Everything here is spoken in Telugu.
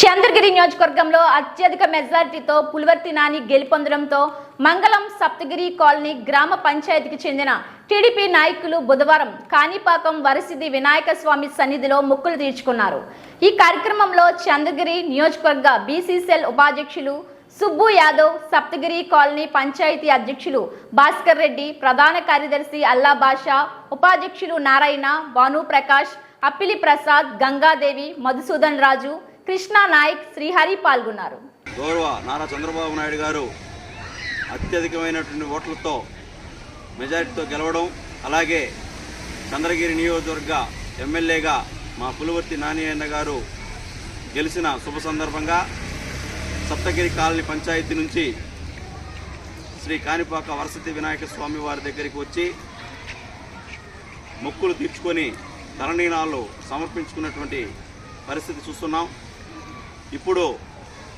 చంద్రగిరి నియోజకవర్గంలో అత్యధిక మెజారిటీతో పులివర్తి నాని గెలుపొందడంతో మంగళం సప్తగిరి కాలనీ గ్రామ పంచాయతీకి చెందిన టీడీపీ నాయకులు బుధవారం కాణిపాకం వరసిద్ధి వినాయక స్వామి సన్నిధిలో మొక్కులు తీర్చుకున్నారు. ఈ కార్యక్రమంలో చంద్రగిరి నియోజకవర్గ బీసీసీఎల్ ఉపాధ్యక్షులు సుబ్బు యాదవ్ సప్తగిరి కాలనీ పంచాయతీ అధ్యక్షులు భాస్కర్ రెడ్డి ప్రధాన కార్యదర్శి అల్లా బాషా ఉపాధ్యక్షులు నారాయణ భాను ప్రకాష్ అప్పిలి ప్రసాద్ గంగాదేవి మధుసూదన్ రాజు కృష్ణా నాయక్ శ్రీహరి పాల్గొన్నారు. గౌరవ నారా చంద్రబాబు నాయుడు గారు అత్యధికమైనటువంటి ఓట్లతో మెజారిటీతో గెలవడం అలాగే చంద్రగిరి నియోజకవర్గ ఎమ్మెల్యేగా మా పులివర్తి నాని అన్న గారు గెలిచిన శుభ సందర్భంగా సప్తగిరి కాలనీ పంచాయతీ నుంచి శ్రీ కాణిపాక వరసతి వినాయక స్వామి వారి దగ్గరికి వచ్చి మొక్కులు తీర్చుకొని తరణీనాలు సమర్పించుకున్నటువంటి పరిస్థితి చూస్తున్నాం. ఇప్పుడు